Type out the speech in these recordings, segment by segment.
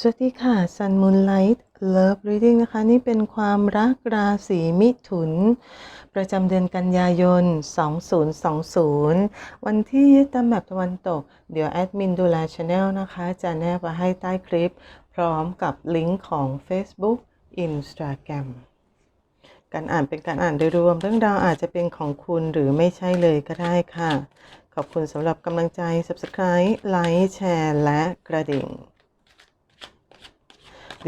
สวัสดีค่ะ Sun Moonlight Love Reading นะคะ นี่เป็นความรักราศีมิถุน ประจำเดือนกันยายน 2020 วันที่ยึดตามแบบตะวันตก เดี๋ยวแอดมินดูแลช anel นะคะ จะแนบไว้ให้ใต้คลิป พร้อมกับลิงก์ของ Facebook Instagram การอ่านเป็นการอ่านโดยรวม เรื่องราวอาจจะเป็นของคุณหรือไม่ใช่เลยก็ได้ค่ะ ขอบคุณสำหรับกำลังใจ Subscribe ไลค์แชร์และกระดิ่ง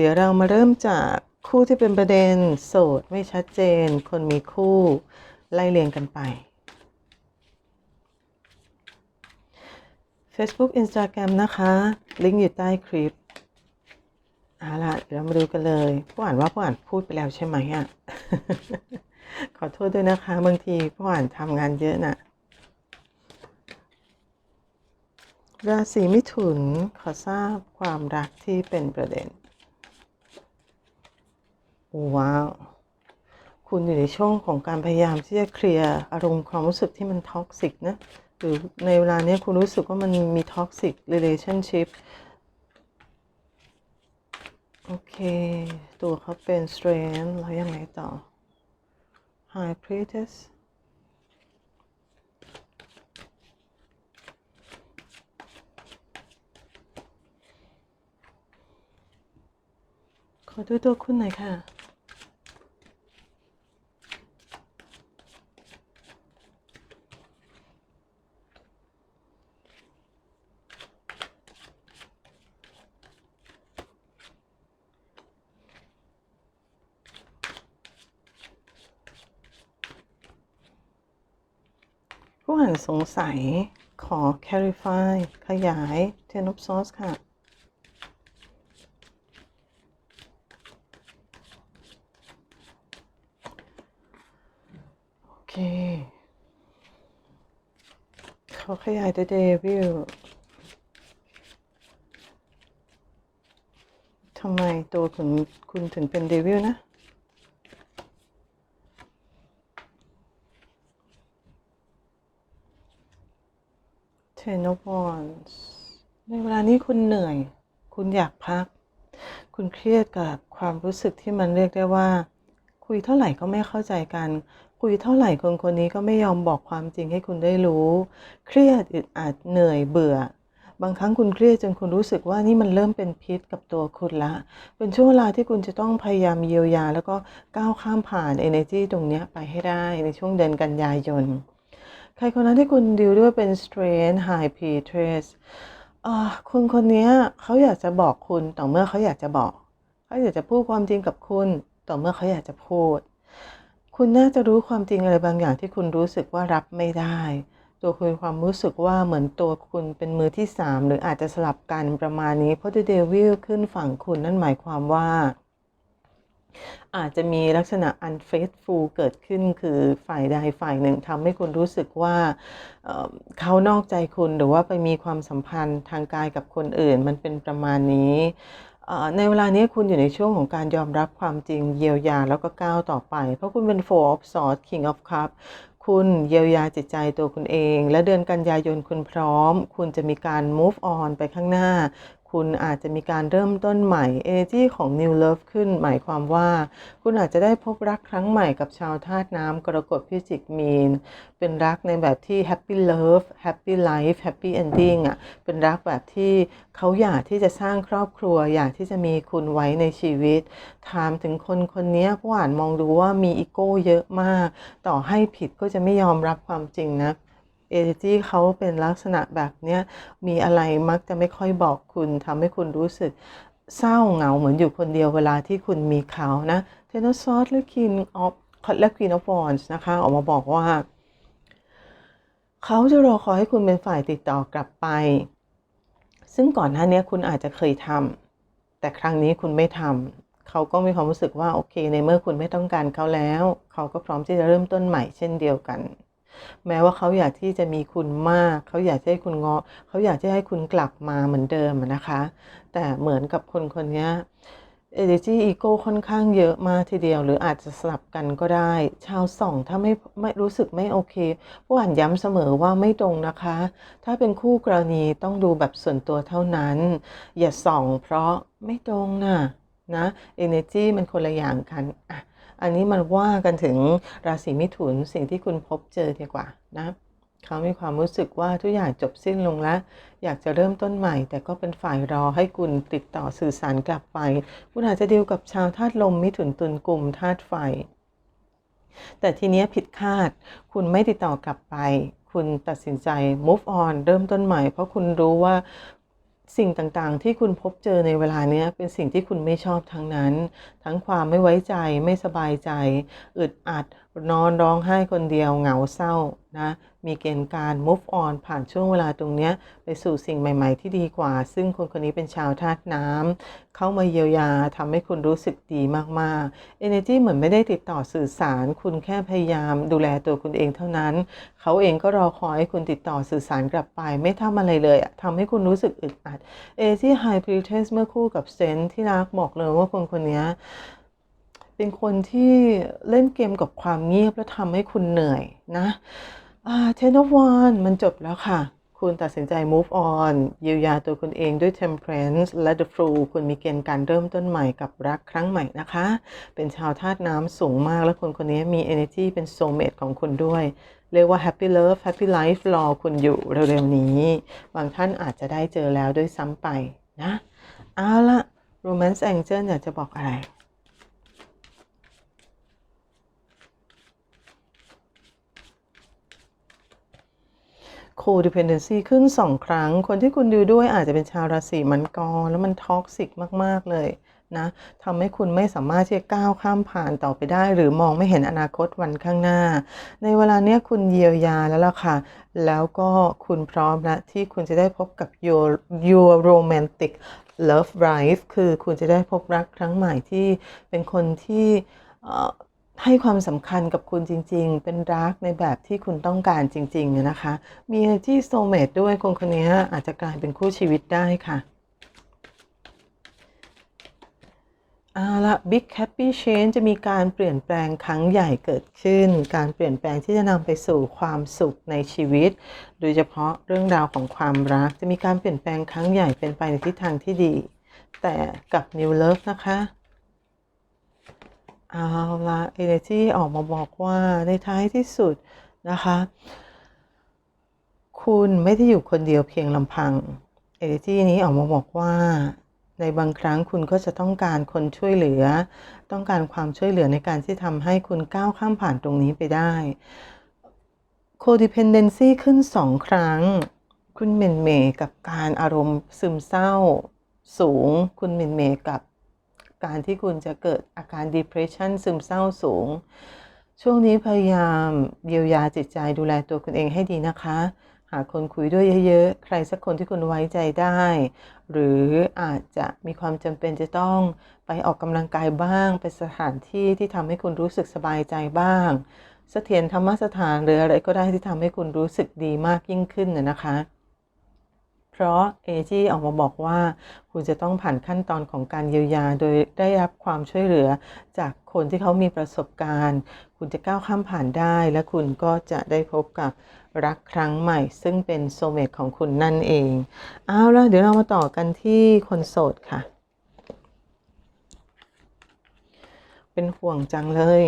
เดี๋ยวเรามาเริ่มจากคู่ที่เป็นประเด็น โสดไม่ชัดเจน คนมีคู่ไล่เรียงกันไป Facebook Instagram นะคะ ลิงก์อยู่ใต้คลิปเอาล่ะเดี๋ยวเรามาดูกันเลยผู้อ่านว่าผู้อ่านพูดไปแล้วใช่ไหมอะ ขอโทษด้วยนะคะ บางทีผู้อ่านทำงานเยอะน่ะ ราศีมิถุนขอทราบความรักที่เป็นประเด็น ว้าว คุณอยู่ในช่วงของการพยายามที่จะเคลียร์อารมณ์ความรู้สึกที่มันท็อกซิกนะ หรือในเวลานี้คุณรู้สึกว่ามันมีท็อกซิก relationship โอเค ตัวเขาเป็น strength แล้วยังไงต่อ high priestess ขอดูตัวคุณหน่อยค่ะ อ่านสงสัยขอ clarify ขยาย ten of swords ค่ะ โอเคขาขยาย the devil ทำไมตัวคุณคุณถึงเป็นเดวิลนะ Ten of Wands ในเวลานี้คุณเหนื่อย คุณอยากพัก คุณเครียดกับความรู้สึกที่มันเรียกได้ว่า คุยเท่าไหร่ก็ไม่เข้าใจกัน คุยเท่าไหร่คนคนนี้ก็ไม่ยอมบอกความจริงให้คุณได้รู้ เครียดอึดอัดเหนื่อยเบื่อบางครั้งคุณเครียดจนคุณรู้สึกว่านี่มันเริ่มเป็นพิษกับตัวคุณละ เป็นช่วงเวลาที่คุณจะต้องพยายามเยียวยา แล้วก็ก้าวข้ามผ่าน energy ตรงนี้ไปให้ได้ในช่วงเดือนกันยายน ใครคนนั้นที่คุณดิวด้วยเป็น strain high p t r e อ่าคุณคนนี้เขาอยากจะบอกคุณต่อเมื่อเขาอยากจะบอก เขาอยากจะพูดความจริงกับคุณ ต่อเมื่อเขาอยากจะพูด คุณน่าจะรู้ความจริงอะไรบางอย่างที่คุณรู้สึกว่ารับไม่ได้ ตัวคุณความรู้สึกว่าเหมือนตัวคุณเป็นมือที่สามหรืออาจจะสลับกันประมาณนี้เพราะ The Devil ขึ้นฝั่งคุณนั่นหมายความว่า อาจจะมีลักษณะ unfaithful เกิดขึ้นคือฝ่ายใดฝ่ายหนึ่งทำให้คุณรู้สึกว่าเเขานอกใจคุณหรือว่าไปมีความสัมพันธ์ทางกายกับคนอื่น มันเป็นประมาณนี้ในเวลานี้คุณอยู่ในช่วงของการยอมรับความจริงเยียวยาแล้วก็ก้าวต่อไป เพราะคุณเป็น Four of Swords King of Cups คุณเยียวยาจิตใจตัวคุณเอง และเดือนกันยายนคุณพร้อม คุณจะมีการ move on ไปข้างหน้า คุณอาจจะมีการเริ่มต้นใหม่ energy ของ new love ขึ้น หมายความว่า คุณอาจจะได้พบรักครั้งใหม่กับชาวธาตุน้ำกรกฎพิจิกมีน เป็นรักในแบบที่ happy love happy life happy ending อะ เป็นรักแบบที่เขาอยากที่จะสร้างครอบครัว อยากที่จะมีคุณไว้ในชีวิต ถามถึงคนคนนี้ผู้อ่านมองดูว่ามีอีโก้เยอะมาก ต่อให้ผิดก็จะไม่ยอมรับความจริงนะ เอเนจีเขาเป็นลักษณะแบบเนี้ยมีอะไรมักจะไม่ค่อยบอกคุณทำให้คุณรู้สึกเศร้าเหงาเหมือนอยู่คนเดียวเวลาที่คุณมีเขานะเทนซอสและคินออฟและควีนออฟวอนส์นะคะ ออกมาบอกว่า เขาจะรอคอยให้คุณเป็นฝ่ายติดต่อกลับไป ซึ่งก่อนหน้านี้คุณอาจจะเคยทำแต่ครั้งนี้คุณไม่ทำเขาก็มีความรู้สึกว่าโอเคในเมื่อคุณไม่ต้องการเขาแล้ว เขาก็พร้อมที่จะเริ่มต้นใหม่เช่นเดียวกัน แม้ว่าเขาอยากที่จะมีคุณมาก เขาอยากจะให้คุณงอเขาอยากจะให้คุณกลับมาเหมือนเดิมนะคะ แต่เหมือนกับคนคนนี้ energy ego ค่อนข้างเยอะมากทีเดียว หรืออาจจะสลับกันก็ได้ ชาวสองถ้าไม่ไม่รู้สึกไม่โอเค ผู้อ่านย้ำเสมอว่าไม่ตรงนะคะ ถ้าเป็นคู่กรณีต้องดูแบบส่วนตัวเท่านั้น อย่าส่องเพราะไม่ตรงนะนะ energy มันคนละอย่างกันอะ อันนี้มันว่ากันถึงราศีมิถุนสิ่งที่คุณพบเจอดีกว่านะเขามีความรู้สึกว่าทุกอย่างจบสิ้นลงแล้ว อยากจะเริ่มต้นใหม่ แต่ก็เป็นฝ่ายรอให้คุณติดต่อสื่อสารกลับไป คุณอาจจะดีลกับชาวธาตุลมมิถุนตุลกลุ่มธาตุไฟ แต่ทีนี้ผิดคาด คุณไม่ติดต่อกลับไป คุณตัดสินใจ move on เริ่มต้นใหม่ เพราะคุณรู้ว่า สิ่งต่างๆ ที่คุณพบเจอในเวลาเนี้ยเป็นสิ่งที่คุณไม่ชอบทั้งนั้น ทั้งความไม่ไว้ใจไม่สบายใจ อึดอัด นอนร้องไห้คนเดียวเหงาเศร้า นะมีเกณฑ์การ move on ผ่านช่วงเวลาตรงนี้ไปสู่สิ่งใหม่ ๆ ที่ดีกว่า ซึ่งคนคนนี้เป็นชาวธาตุน้ำเข้ามาเยียวยาทำให้คุณรู้สึกดีมากๆ Energy เหมือนไม่ได้ติดต่อสื่อสาร คุณแค่พยายามดูแลตัวคุณเองเท่านั้น เขาเองก็รอคอยให้คุณติดต่อสื่อสารกลับไป ไม่ทำอะไรเลยทำให้คุณรู้สึกอึดอัด Energy High Priestess เมื่อคู่กับเซนที่รักบอกเลยว่าคนคนนี้เป็นคนที่เล่นเกมกับความเงียบแล้วทำให้คุณเหนื่อยนะ Ten of Wands มันจบแล้วค่ะ คุณตัดสินใจ move on เยียวยาตัวคุณเองด้วย temperance และ the Fool คุณมีเกณฑ์การเริ่มต้นใหม่กับรักครั้งใหม่นะคะ เป็นชาวธาตุน้ำสูงมาก และคนคนนี้มี energy เป็น soulmate ของคุณด้วย เรียกว่า happy love happy life รอคุณอยู่เร็วๆนี้ บางท่านอาจจะได้เจอแล้วด้วยซ้ำไปนะ เอาละ romance angel อยากจะบอกอะไร codependency ขึ้นสองครั้ง คนที่คุณดูด้วยอาจจะเป็นชาวราศีมังกรแล้วมันท็อกซิกมาก ๆ เลยนะทำให้คุณไม่สามารถที่จะก้าวข้ามผ่านต่อไปได้ หรือมองไม่เห็นอนาคตวันข้างหน้า ในเวลาเนี้ยคุณเยียวยาแล้วล่ะค่ะ แล้วก็คุณพร้อมแล้วที่คุณจะได้พบกับ your your romantic love life คือคุณจะได้พบรักครั้งใหม่ที่เป็นคนที่ ให้ความสำคัญกับคุณจริง ๆ เป็นรักในแบบที่คุณต้องการจริง ๆ นะคะ มี energy soulmate ด้วยคนคนนี้อาจจะกลายเป็นคู่ชีวิตได้ค่ะเอาละ big happy change จะมีการเปลี่ยนแปลงครั้งใหญ่เกิดขึ้น การเปลี่ยนแปลงที่จะนำไปสู่ความสุขในชีวิต โดยเฉพาะเรื่องราวของความรัก จะมีการเปลี่ยนแปลงครั้งใหญ่เป็นไปในทิศทางที่ดี แต่กับ new love นะคะ เอาละ energy ออกมาบอกว่าในท้ายที่สุดนะคะ คุณไม่ได้อยู่คนเดียวเพียงลำพัง energy นี้ออกมาบอกว่า ในบางครั้งคุณก็จะต้องการคนช่วยเหลือ ต้องการความช่วยเหลือในการที่ทำให้คุณก้าวข้ามผ่านตรงนี้ไปได้ codependency ขึ้นสองครั้ง คุณเมนเมกับการอารมณ์ซึมเศร้าสูง คุณเมนเมกับ การที่คุณจะเกิดอาการ depression ซึมเศร้าสูง ช่วงนี้พยายามเยียวยาจิตใจดูแลตัวคุณเองให้ดีนะคะ หาคนคุยด้วยเยอะๆ ใครสักคนที่คุณไว้ใจได้ หรืออาจจะมีความจำเป็นจะต้องไปออกกำลังกายบ้าง ไปสถานที่ที่ทำให้คุณรู้สึกสบายใจบ้าง เสถียรธรรมสถานหรืออะไรก็ได้ที่ทำให้คุณรู้สึกดีมากยิ่งขึ้นนะนะคะ เพราะเอจีออกมาบอกว่า คุณจะต้องผ่านขั้นตอนของการเยียวยา โดยได้รับความช่วยเหลือจากคนที่เขามีประสบการณ์ คุณจะก้าวข้ามผ่านได้ และคุณก็จะได้พบกับรักครั้งใหม่ ซึ่งเป็นโซเมตของคุณนั่นเองเอาละเดี๋ยวเรามาต่อกันที่คนโสดค่ะ เป็นห่วงจังเลย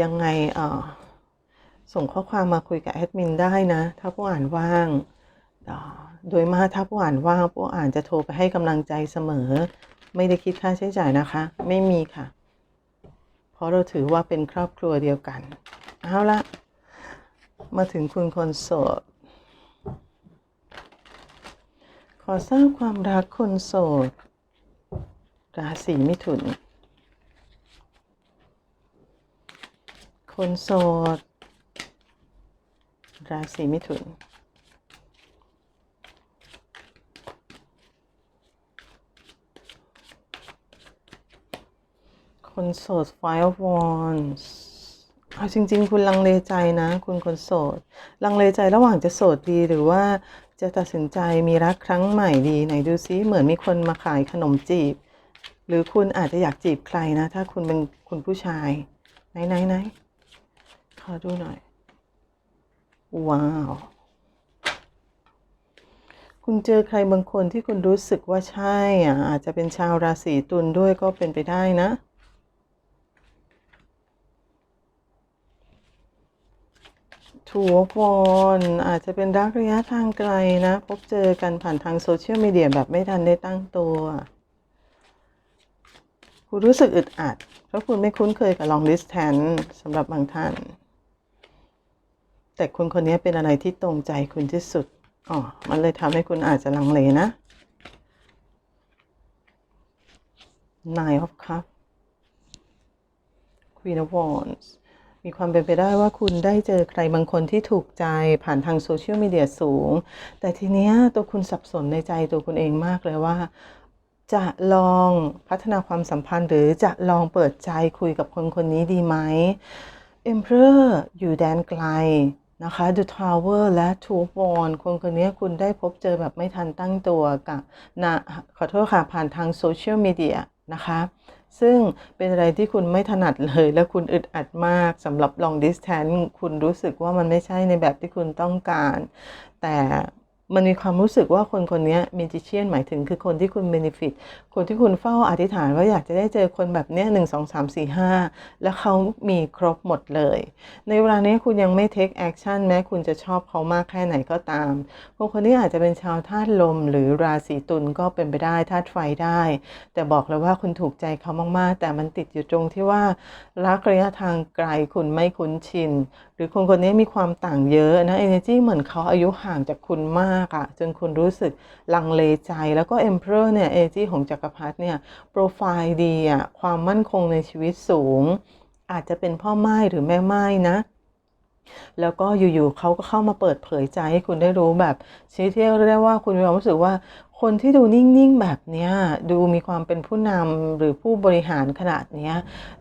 ยังไงเอ่อ ส่งข้อความมาคุยกับแอดมินได้นะ ถ้าผู้อ่านว่าง โดยมากถ้าผู้อ่านว่างผู้อ่านจะโทรไปให้กำลังใจเสมอ ไม่ได้คิดค่าใช้จ่ายนะคะ ไม่มีค่ะ เพราะเราถือว่าเป็นครอบครัวเดียวกัน เอาละมาถึงคุณคนโสด ขอทราบความรักคนโสด ราศีมิถุน คนโสด ราศีมิถุนคนโสด Five of Wands เอาจริง ๆ คุณลังเลใจนะ คุณคนโสด ลังเลใจระหว่างจะโสดดีหรือว่าจะตัดสินใจมีรักครั้งใหม่ดีไหนดูซิเหมือนมีคนมาขายขนมจีบ หรือคุณอาจจะอยากจีบใครนะ ถ้าคุณเป็นคุณผู้ชาย ไหนไหนไหนขอดูหน่อย ว้าว คุณเจอใครบางคนที่คุณรู้สึกว่าใช่อะอาจจะเป็นชาวราศีตุลด้วยก็เป็นไปได้นะถูกวอนอาจจะเป็นรักระยะทางไกลนะ พบเจอกันผ่านทางโซเชียลมีเดียแบบไม่ทันได้ตั้งตัว คุณรู้สึกอึดอัด เพราะคุณไม่คุ้นเคยกับ long distance สำหรับบางท่าน แต่คนคนนี้เป็นอะไรที่ตรงใจคุณที่สุดอ๋อมันเลยทำให้คุณอาจจะลังเลนะ Nine of Cups Queen of Wands มีความเป็นไปได้ว่าคุณได้เจอใครบางคนที่ถูกใจผ่านทางโซเชียลมีเดียสูง แต่ทีเนี้ยตัวคุณสับสนในใจตัวคุณเองมากเลยว่า จะลองพัฒนาความสัมพันธ์ หรือจะลองเปิดใจคุยกับคนคนนี้ดีไหม Emperor อยู่แดนไกล นะคะ The Tower และ t o of Wands คนคนนี้คุณได้พบเจอแบบไม่ทันตั้งตัวกับนะขอโทษค่ะ ผ่านทางโซเชียลมีเดียนะคะ ซึ่งเป็นอะไรที่คุณไม่ถนัดเลย และคุณอึดอัดมากสำหรับ long distance คุณรู้สึกว่ามันไม่ใช่ในแบบที่คุณต้องการ แต่ มันมีความรู้สึกว่าคนคนนี้มิจิเชียนหมายถึงคือคนที่คุณเบนฟิตคนที่คุณเฝ้าอธิษฐานว่าอยากจะได้เจอคนแบบนี้หนึ่งสองสามสี่ห้าแล้วเขามีครบหมดเลย ในเวลานี้คุณยังไม่เทคแอคชั่นแม้คุณจะชอบเขามากแค่ไหนก็ตามคนคนนี้อาจจะเป็นชาวธาตุลม หรือราศีตุลก็เป็นไปได้ธาตุไฟได้ แต่บอกเลยว่าคุณถูกใจเขามากๆ แต่มันติดอยู่ตรงที่ว่ารักระยะทางไกลคุณไม่คุ้นชิน หรือคนคนนี้มีความต่างเยอะนะ energy เหมือนเขาอายุห่างจากคุณมากอะจนคุณรู้สึกลังเลใจแล้วก็ emperor เนี่ย energy ของจักรพรรดิเนี่ยโปรไฟล์ดีอะความมั่นคงในชีวิตสูง อาจจะเป็นพ่อไม้หรือแม่ไม้นะแล้วก็อยู่ๆเขาก็เข้ามาเปิดเผยใจให้คุณได้รู้แบบชนิดที่ยวเรียกว่าคุณมีความรู้สึกว่า คนที่ดูนิ่งๆแบบนี้ดูมีความเป็นผู้นำหรือผู้บริหารขนาดนี้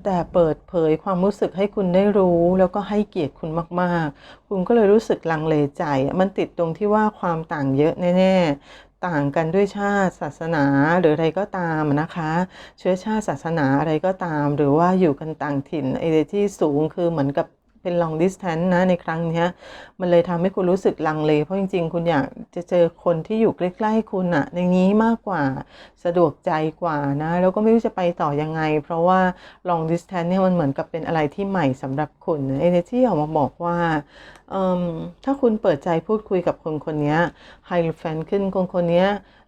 แต่เปิดเผยความรู้สึกให้คุณได้รู้ แล้วก็ให้เกียรติคุณมากๆ คุณก็เลยรู้สึกลังเลใจ มันติดตรงที่ว่าความต่างเยอะแน่ ๆ ต่างกันด้วยชาติศาสนาหรืออะไรก็ตามนะคะ เชื้อชาติศาสนาอะไรก็ตาม หรือว่าอยู่กันต่างถิ่นไอ้ที่สูงคือเหมือนกับ เป็น long distance นะในครั้งนี้มันเลยทำให้คุณรู้สึกลังเล เพราะจริง ๆ คุณอยากจะเจอคนที่อยู่ใกล้ ๆ คุณอะในนี้มากกว่าสะดวกใจกว่านะ แล้วก็ไม่รู้จะไปต่อยังไง เพราะว่า long distance เนี่ยมันเหมือนกับเป็นอะไรที่ใหม่สำหรับคุณเอเนที่ออกมาบอกว่าถ้าคุณเปิดใจพูดคุยกับคนคนนี้ไฮแฟนขึ้นคนคนนี้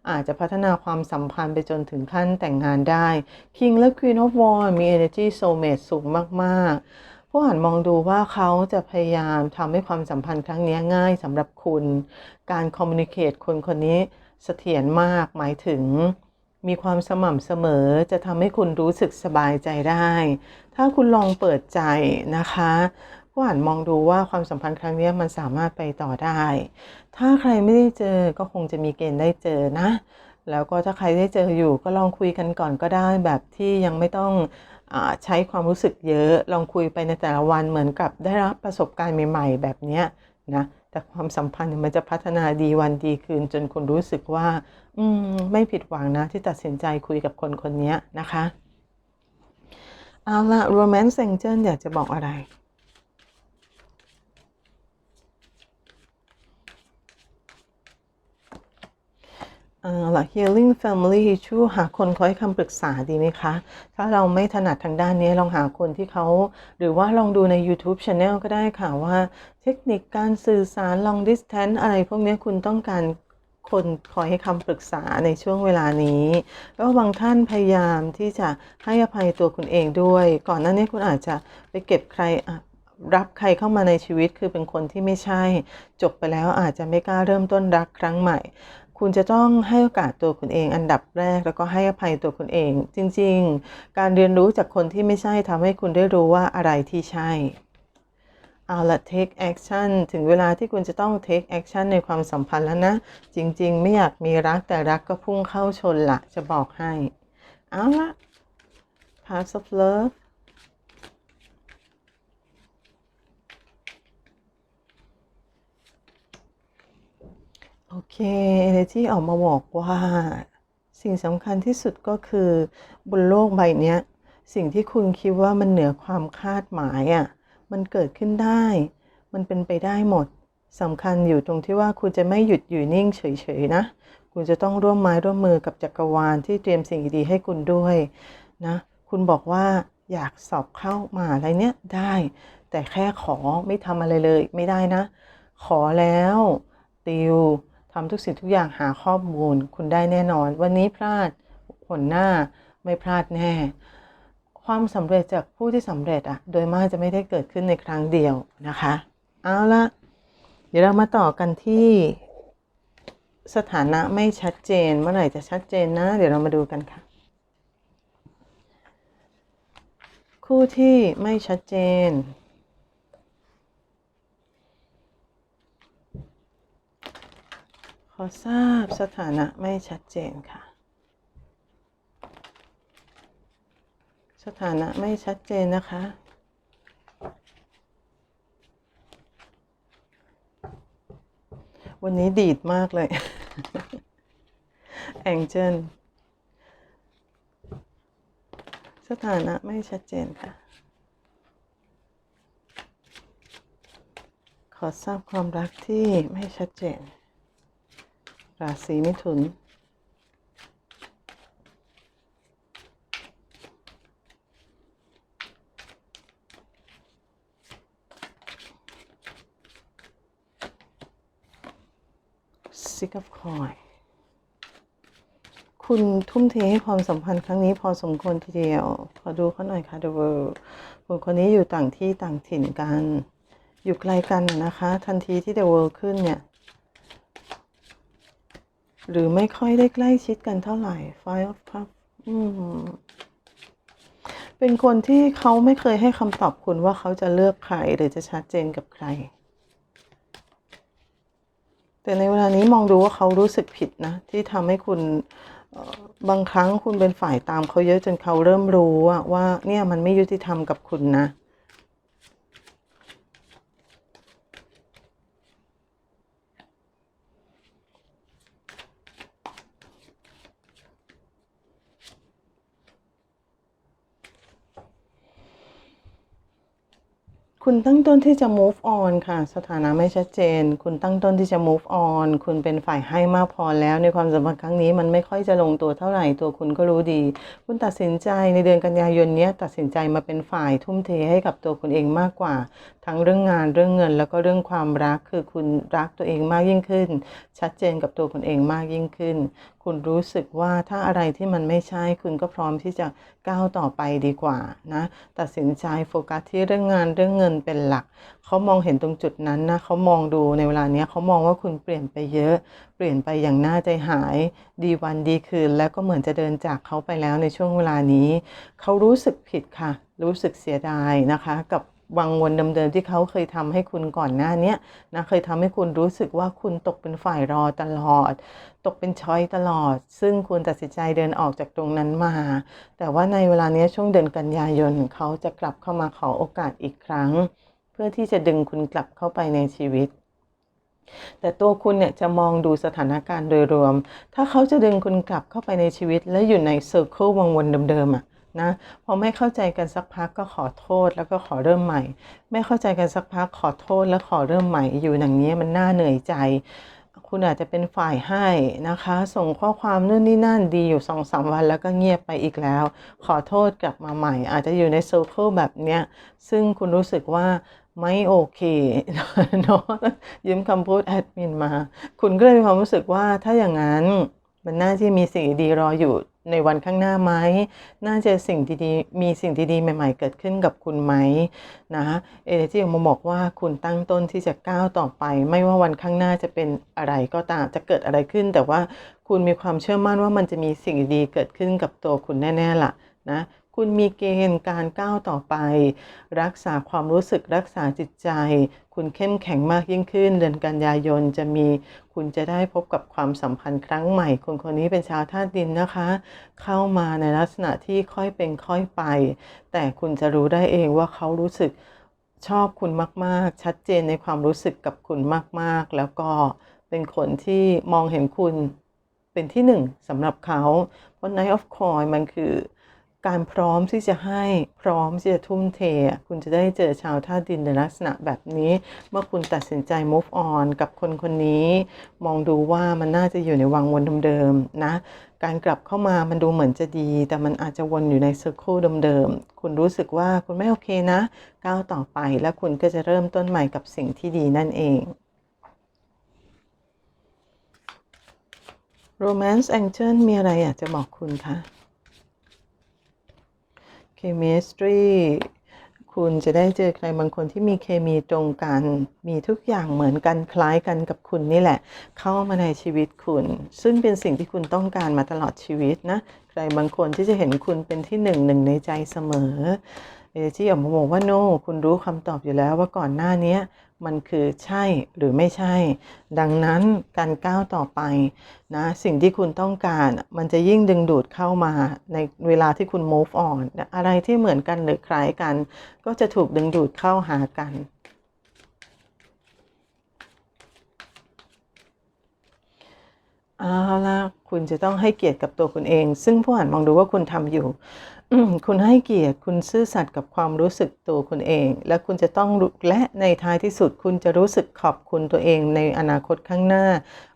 อาจจะพัฒนาความสัมพันธ์ไปจนถึงขั้นแต่งงานได้ King และ Queen of Wands มี energy soulmate สูงมาก ๆ ผู้อ่านมองดูว่าเขาจะพยายามทำให้ความสัมพันธ์ครั้งนี้ง่ายสำหรับคุณ การคอมมูนิเคตคนคนนี้เสถียรมากหมายถึง มีความสม่ำเสมอจะทำให้คุณรู้สึกสบายใจได้ ถ้าคุณลองเปิดใจนะคะผู้อ่านมองดูว่าความสัมพันธ์ครั้งนี้มันสามารถไปต่อได้ ถ้าใครไม่ได้เจอก็คงจะมีเกณฑ์ได้เจอนะ แล้วก็ถ้าใครได้เจออยู่ก็ลองคุยกันก่อนก็ได้แบบที่ยังไม่ต้อง ใช้ความรู้สึกเยอะลองคุยไปในแต่ละวันเหมือนกับได้รับประสบการณ์ใหม่ ๆ แบบนี้นะแต่ความสัมพันธ์มันจะพัฒนาดีวันดีคืนจนคุณรู้สึกว่า อืมไม่ผิดหวังนะ ที่ตัดสินใจคุยกับคนคนนี้นะคะเอาละโรแมนต์เซนเจอร์อยากจะบอกอะไร เอาล่ะ Healing Family Issue หาคนคอยคำปรึกษาดีไหมคะ ถ้าเราไม่ถนัดทางด้านนี้ลองหาคนที่เขา หรือว่าลองดูใน YouTube Channel ก็ได้ค่ะว่า เทคนิคการสื่อสาร long distance อะไรพวกนี้คุณต้องการคนคอยให้คำปรึกษาในช่วงเวลานี้ แล้วบางท่านพยายามที่จะให้อภัยตัวคุณเองด้วย ก่อนหน้านี้คุณอาจจะไปเก็บใครรับใครเข้ามาในชีวิตคือเป็นคนที่ไม่ใช่ จบไปแล้วอาจจะไม่กล้าเริ่มต้นรักครั้งใหม่ คุณจะต้องให้โอกาสตัวคุณเองอันดับแรก แล้วก็ให้อภัยตัวคุณเอง จริง ๆ การเรียนรู้จากคนที่ไม่ใช่ทำให้คุณได้รู้ว่าอะไรที่ใช่เอาละ take action ถึงเวลาที่คุณจะต้อง take action ในความสัมพันธ์แล้วนะ จริง ๆ ไม่อยากมีรักแต่รักก็พุ่งเข้าชนละจะบอกให้ เอาละ paths of love โอเค energy ออกมาบอกว่า สิ่งสำคัญที่สุดก็คือบนโลกใบนี้สิ่งที่คุณคิดว่ามันเหนือความคาดหมายอะ่ะมันเกิดขึ้นได้ มันเป็นไปได้หมดสำคัญอยู่ตรงที่ว่าคุณจะไม่หยุดอยู่นิ่งเฉยๆนะ คุณจะต้องร่วมไม้ร่วมมือกับจักรวาลที่เตรียมสิ่งดีๆให้คุณด้วยนะ คุณบอกว่าอยากสอบเข้ามาอะไรเนี้ยได้ แต่แค่ขอไม่ทำอะไรเลยไม่ได้นะ ขอแล้วติว ทำทุกสิ่งทุกอย่างหาข้อมูลคุณได้แน่นอน วันนี้พลาดผลหน้าไม่พลาดแน่ ความสำเร็จจากผู้ที่สำเร็จอะโดยมากจะไม่ได้เกิดขึ้นในครั้งเดียวนะคะ เอาละเดี๋ยวเรามาต่อกันที่สถานะไม่ชัดเจนเมื่อไหร่จะชัดเจนนะ เดี๋ยวเรามาดูกันค่ะ คู่ที่ไม่ชัดเจน ขอทราบสถานะไม่ชัดเจนค่ะ สถานะไม่ชัดเจนนะคะ วันนี้ดีดมากเลย แองเจิลสถานะไม่ชัดเจนค่ะ ขอทราบความรักที่ไม่ชัดเจน ราศีมิถุน Six of c o i คุณทุ่มเทให้ความสัมพันธ์ครั้งนี้พอสมควรทีเดียว ขอดูเขาหน่อยค่ะ The World คนคนนี้อยู่ต่างที่ต่างถิ่นกัน อยู่ไกลกันนะนะคะ ทันทีที่ The World ขึ้นเนี่ย หรือไม่ค่อยได้ใกล้ชิดกันเท่าไหร่ Five of Cups เป็นคนที่เขาไม่เคยให้คำตอบคุณว่าเขาจะเลือกใครหรือจะชัดเจนกับใคร แต่ในเวลานี้มองดูว่าเขารู้สึกผิดนะ ที่ทำให้คุณบางครั้งคุณเป็นฝ่ายตามเขาเยอะจนเขาเริ่มรู้ว่าเนี่ยมันไม่ยุติธรรมกับคุณนะ คุณตั้งต้นที่จะ move on ค่ะ สถานะไม่ชัดเจน คุณตั้งต้นที่จะ move on คุณเป็นฝ่ายให้มากพอแล้ว ในความสัมพันธ์ครั้งนี้มันไม่ค่อยจะลงตัวเท่าไหร่ตัวคุณก็รู้ดี คุณตัดสินใจในเดือนกันยายนนี้ตัดสินใจมาเป็นฝ่ายทุ่มเทให้กับตัวคุณเองมากกว่า ทั้งเรื่องงานเรื่องเงิน แล้วก็เรื่องความรักคือคุณรักตัวเองมากยิ่งขึ้น ชัดเจนกับตัวคุณเองมากยิ่งขึ้น คุณรู้สึกว่าถ้าอะไรที่มันไม่ใช่คุณก็พร้อมที่จะก้าวต่อไปดีกว่านะตัดสินใจโฟกัสที่เรื่องงานเรื่องเงินเป็นหลัก เขามองเห็นตรงจุดนั้นนะเขามองดูในเวลาเนี้ยเขามองว่าคุณเปลี่ยนไปเยอะ เปลี่ยนไปอย่างน่าใจหายดีวันดีคืน แล้วก็เหมือนจะเดินจากเขาไปแล้วในช่วงเวลานี้ เขารู้สึกผิดค่ะ รู้สึกเสียดายนะคะกับ วังวนเดิมๆที่เขาเคยทำให้คุณก่อนหน้านี้นะเคยทำให้คุณรู้สึกว่าคุณตกเป็นฝ่ายรอตลอด ตกเป็นช้อยตลอด ซึ่งคุณตัดสินใจเดินออกจากตรงนั้นมา แต่ว่าในเวลานี้ช่วงเดือนกันยายนเขาจะกลับเข้ามาขอโอกาสอีกครั้ง เพื่อที่จะดึงคุณกลับเข้าไปในชีวิตแต่ตัวคุณเนี่ยจะมองดูสถานการณ์โดยรวม ถ้าเขาจะดึงคุณกลับเข้าไปในชีวิต และอยู่ในเซอร์เคิลวงวนเดิมๆอะ นะพอไม่เข้าใจกันสักพักก็ขอโทษแล้วก็ขอเริ่มใหม่ ไม่เข้าใจกันสักพักขอโทษแล้วขอเริ่มใหม่อยู่อย่างนี้มันน่าเหนื่อยใจ คุณอาจจะเป็นฝ่ายให้นะคะ ส่งข้อความนู่นนี่นั่นดีอยู่สองสามวันแล้วก็เงียบไปอีกแล้ว ขอโทษกลับมาใหม่ อาจจะอยู่ในเซอร์เคิลแบบเนี้ยซึ่งคุณรู้สึกว่าไม่โอเคเนาะยืมคำพูดแอดมินมา คุณก็เลยมีความรู้สึกว่าถ้าอย่างนั้นมันน่าจะมีสิ่งดีรออยู่ ในวันข้างหน้าไหม น่าจะสิ่งดีๆ มีสิ่งดีๆ ใหม่ ๆ เกิดขึ้นกับคุณไหมนะเอเนจีออกมาบอกว่าคุณตั้งต้นที่จะก้าวต่อไป ไม่ว่าวันข้างหน้าจะเป็นอะไรก็ตาม จะเกิดอะไรขึ้น แต่ว่าคุณมีความเชื่อมั่นว่ามันจะมีสิ่งดีๆเกิดขึ้นกับตัวคุณแน่ๆล่ะนะ คุณมีเกณฑ์การก้าวต่อไป รักษาความรู้สึกรักษาจิตใจ คุณเข้มแข็งมากยิ่งขึ้น เดือนกันยายนจะมีคุณจะได้พบกับความสัมพันธ์ครั้งใหม่ คนคนนี้เป็นชาวธาตุดินนะคะ เข้ามาในลักษณะที่ค่อยเป็นค่อยไป แต่คุณจะรู้ได้เองว่าเขารู้สึกชอบคุณมาก ๆ ชัดเจนในความรู้สึกกับคุณมาก ๆ แล้วก็เป็นคนที่มองเห็นคุณเป็นที่หนึ่งสำหรับเขาเพราะ Knight of Coin มันคือ การพร้อมที่จะให้พร้อมที่จะทุ่มเท คุณจะได้เจอชาวธาตุดินในลักษณะแบบนี้ เมื่อคุณตัดสินใจ move on กับคนคนนี้ มองดูว่ามันน่าจะอยู่ในวังวนเดิมๆนะการกลับเข้ามามันดูเหมือนจะดี แต่มันอาจจะวนอยู่ในเซอร์เคิลเดิมๆ คุณรู้สึกว่าคุณไม่โอเคนะ ก้าวต่อไปแล้วคุณก็จะเริ่มต้นใหม่กับสิ่งที่ดีนั่นเอง Romance Angel มีอะไรอยากจะบอกคุณคะ เคมีสตรีคุณจะได้เจอใครบางคนที่มีเคมีตรงกัน มีทุกอย่างเหมือนกันคล้ายกันกับคุณนี่แหละ เข้ามาในชีวิตคุณ ซึ่งเป็นสิ่งที่คุณต้องการมาตลอดชีวิตนะ ใครบางคนที่จะเห็นคุณเป็นที่หนึ่งหนึ่งในใจเสมอเอจี่ออกมาบอกว่าโนคุณรู้คำตอบอยู่แล้วว่าก่อนหน้านี้ มันคือใช่หรือไม่ใช่ ดังนั้นการก้าวต่อไปนะสิ่งที่คุณต้องการมันจะยิ่งดึงดูดเข้ามาในเวลาที่คุณ move on อะไรที่เหมือนกันหรือคล้ายกัน ก็จะถูกดึงดูดเข้าหากันเอาละคุณจะต้องให้เกียรติกับตัวคุณเอง ซึ่งผู้อ่านมองดูว่าคุณทำอยู่ คุณให้เกียรติคุณซื่อสัตย์กับความรู้สึกตัวคุณเอง และคุณจะต้องและในท้ายที่สุดคุณจะรู้สึกขอบคุณตัวเองในอนาคตข้างหน้า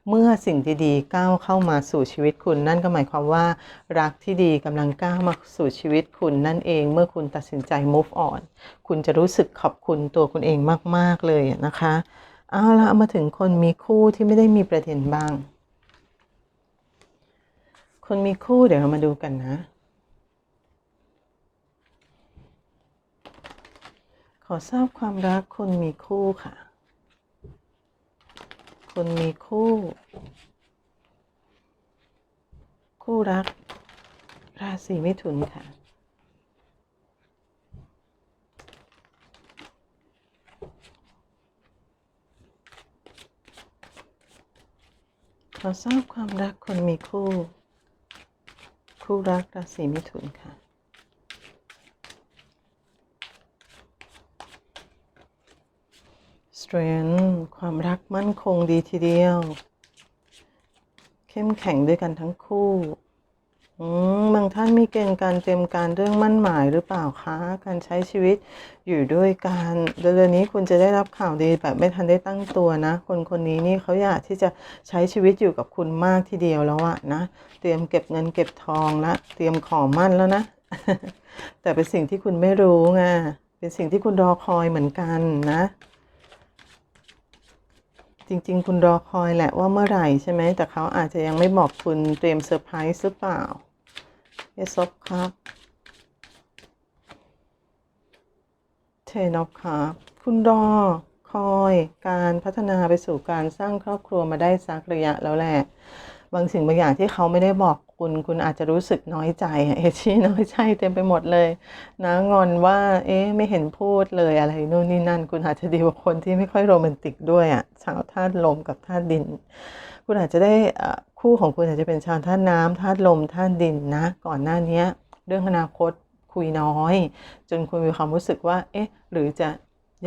เมื่อสิ่งดีๆก้าวเข้ามาสู่ชีวิตคุณ นั่นก็หมายความว่า รักที่ดีกำลังก้าวมาสู่ชีวิตคุณนั่นเอง เมื่อคุณตัดสินใจ move on คุณจะรู้สึกขอบคุณตัวคุณเองมากๆเลยนะคะเอาละมาถึงคนมีคู่ที่ไม่ได้มีประเด็นบ้าง คนมีคู่เดี๋ยวเรามาดูกันนะ อทราบความรักคนมีคู่ค่ะ คนมีคู่ คู่รัก ราศีมิถุนค่ะ ขอทราบความรักคนมีคู่ คู่รักราศีมิถุนค่ะ strength ความรักมั่นคงดีทีเดียว เข้มแข็งด้วยกันทั้งคู่บางท่านมีเกณฑ์การเตรียมการเรื่องมั่นหมายหรือเปล่าคะ การใช้ชีวิตอยู่ด้วยกันเดือนนี้คุณจะได้รับข่าวดีแบบไม่ทันได้ตั้งตัวนะ คนคนนี้นี่เขาอยากที่จะใช้ชีวิตอยู่กับคุณมากทีเดียวแล้วอะนะ เตรียมเก็บเงินเก็บทองละเตรียมขอมั่นแล้วนะ แต่เป็นสิ่งที่คุณไม่รู้ไง เป็นสิ่งที่คุณรอคอยเหมือนกันนะ จริง ๆ คุณรอคอยแหละว่าเมื่อไหร่ใช่ไหม แต่เขาอาจจะยังไม่บอกคุณเตรียมเซอร์ไพรส์หรือเปล่าเอซอบครับเทนอฟครับคุณรอคอยการพัฒนาไปสู่การสร้างครอบครัวมาได้สักระยะแล้วแหละ บางสิ่งบางอย่างที่เขาไม่ได้บอกคุณ คุณอาจจะรู้สึกน้อยใจอะเอชี่น้อยใจเต็มไปหมดเลยนะงอนว่า เอ๊ะไม่เห็นพูดเลยอะไรนู่นนี่นั่น คุณอาจจะดีกว่าคนที่ไม่ค่อยโรแมนติกด้วยอะ่ะชาวธาตุลมกับธาตุดิน คุณอาจจะได้คู่ของคุณอาจจะเป็นชาวธาตุน้ำธาตุลมธาตุดินนะ ก่อนหน้านี้เรื่องอนาคตคุยน้อย จนคุณมีความรู้สึกว่า เอ๊ะ หรือจะ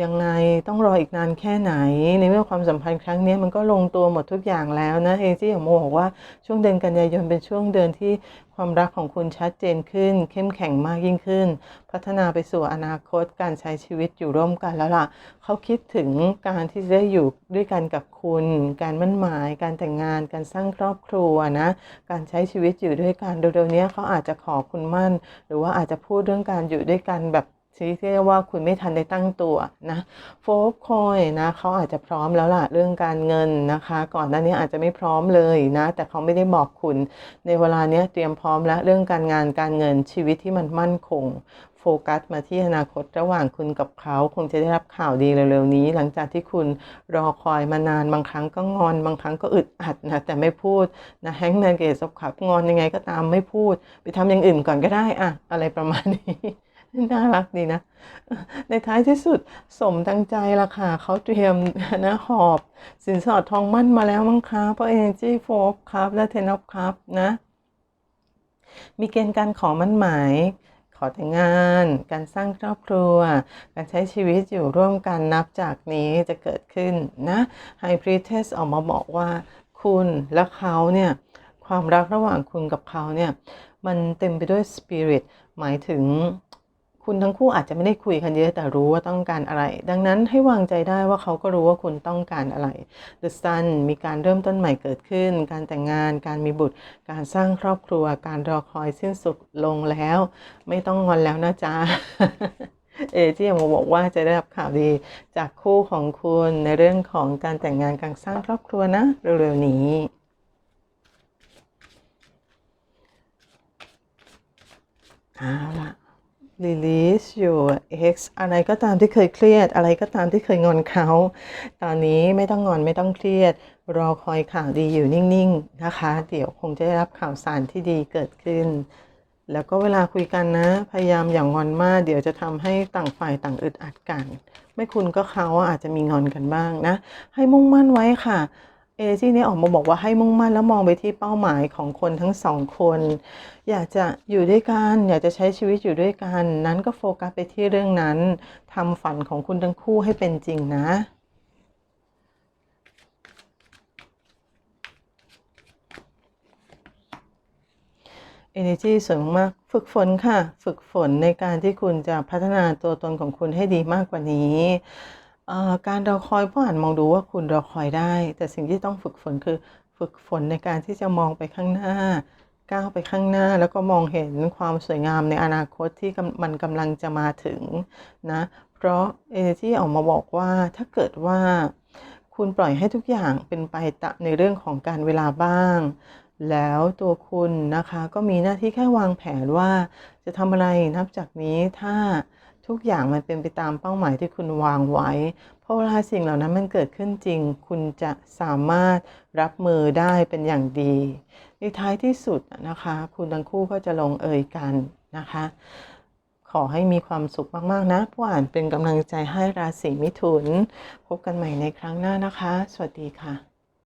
ยังไงต้องรออีกนานแค่ไหน ในเมื่อความสัมพันธ์ครั้งนี้มันก็ลงตัวหมดทุกอย่างแล้วนะเอจี้อย่างโมบอกว่าช่วงเดือนกันยายนเป็นช่วงเดือนที่ความรักของคุณชัดเจนขึ้น เข้มแข็งมากยิ่งขึ้น พัฒนาไปสู่อนาคตการใช้ชีวิตอยู่ร่วมกันแล้วล่ะ เขาคิดถึงการที่จะได้อยู่ด้วยกันกับคุณ การมั่นหมาย การแต่งงานการสร้างครอบครัวนะการใช้ชีวิตอยู่ด้วยกันเร็วๆนี้เขาอาจจะขอคุณมั่น หรือว่าอาจจะพูดเรื่องการอยู่ด้วยกันแบบ ที่เรียกว่าคุณไม่ทันได้ตั้งตัวนะโฟกคอยนะเขาอาจจะพร้อมแล้วล่ะเรื่องการเงินนะคะ ก่อนหน้านี้อาจจะไม่พร้อมเลยนะ แต่เขาไม่ได้บอกคุณในเวลาเนี้ยเตรียมพร้อมแล้วเรื่องการงานการเงินชีวิตที่มันมั่นคงโฟกัสมาที่อนาคตระหว่างคุณกับเขาคงจะได้รับข่าวดีเร็วๆนี้ หลังจากที่คุณรอคอยมานานบางครั้งก็งอน บางครั้งก็อึดอัดนะแต่ไม่พูดนะแฮงแมนเกสขับงอนยังไงก็ตามไม่พูด ไปทำอย่างอื่นก่อนก็ได้อะอะไรประมาณนี้ น่ารักดีนะ ในท้ายที่สุดสมดังใจละค่ะเขาเตรียมนะหอบสินสอดทองมั่นมาแล้วมั้งคะเพราะ Energy โฟครับและ Ten of Cup นะ มีเกณฑ์การขอมั่นหมายขอแต่งงาน การสร้างครอบครัว การใช้ชีวิตอยู่ร่วมกันนับจากนี้จะเกิดขึ้นนะไฮพรีเทสออกมาบอกว่า คุณและเขาเนี่ย ความรักระหว่างคุณกับเขาเนี่ย มันเต็มไปด้วยสปิริตหมายถึง คุณทั้งคู่อาจจะไม่ได้คุยกันเยอะแต่รู้ว่าต้องการอะไร ดังนั้นให้วางใจได้ว่าเขาก็รู้ว่าคุณต้องการอะไร The Sun มีการเริ่มต้นใหม่เกิดขึ้น การแต่งงาน การมีบุตร การสร้างครอบครัว การรอคอยสิ้นสุดลงแล้ว ไม่ต้องงอนแล้วนะจ๊ะเอที่ยังมาบอกว่าจะได้รับข่าวดีจากคู่ของคุณในเรื่องของการแต่งงานการสร้างครอบครัวนะเร็วๆนี้เอาล่ะ release your ex อะไรก็ตามที่เคยเครียด อะไรก็ตามที่เคยงอนเขา ตอนนี้ไม่ต้องงอนไม่ต้องเครียด รอคอยข่าวดีอยู่นิ่งๆนะคะ เดี๋ยวคงจะได้รับข่าวสารที่ดีเกิดขึ้น แล้วก็เวลาคุยกันนะ พยายามอย่างงอนมาก เดี๋ยวจะทำให้ต่างฝ่ายต่างอึดอัดกัน ไม่คุณก็เขาอาจจะมีงอนกันบ้างนะ ให้มุ่งมั่นไว้ค่ะ เอจี้เนี่ยออกมาบอกว่าให้มุ่งมั่นแล้วมองไปที่เป้าหมายของคนทั้งสองคน อยากจะอยู่ด้วยกัน อยากจะใช้ชีวิตอยู่ด้วยกัน นั้นก็โฟกัสไปที่เรื่องนั้นทำฝันของคุณทั้งคู่ให้เป็นจริงนะ Energy สวยมากฝึกฝนค่ะ ฝึกฝนในการที่คุณจะพัฒนาตัวตนของคุณให้ดีมากกว่านี้ การรอคอยผู้อ่านมองดูว่าคุณรอคอยได้ แต่สิ่งที่ต้องฝึกฝนคือฝึกฝนในการที่จะมองไปข้างหน้า ก้าวไปข้างหน้าแล้วก็มองเห็นความสวยงามในอนาคตที่มันกำลังจะมาถึงนะเพราะ Energy ออกมาบอกว่าถ้าเกิดว่า คุณปล่อยให้ทุกอย่างเป็นไปตะในเรื่องของการเวลาบ้าง แล้วตัวคุณนะคะก็มีหน้าที่แค่วางแผนว่าจะทำอะไรนับจากนี้ถ้า ทุกอย่างมันเป็นไปตามเป้าหมายที่คุณวางไว้ เพราะเวลาสิ่งเหล่านั้นมันเกิดขึ้นจริง คุณจะสามารถรับมือได้เป็นอย่างดี ในท้ายที่สุดนะคะ คุณทั้งคู่ก็จะลงเอยกันนะคะ ขอให้มีความสุขมาก ๆ นะ ผู้อ่านเป็นกำลังใจให้ราศีมิถุน พบกันใหม่ในครั้งหน้านะคะ สวัสดีค่ะ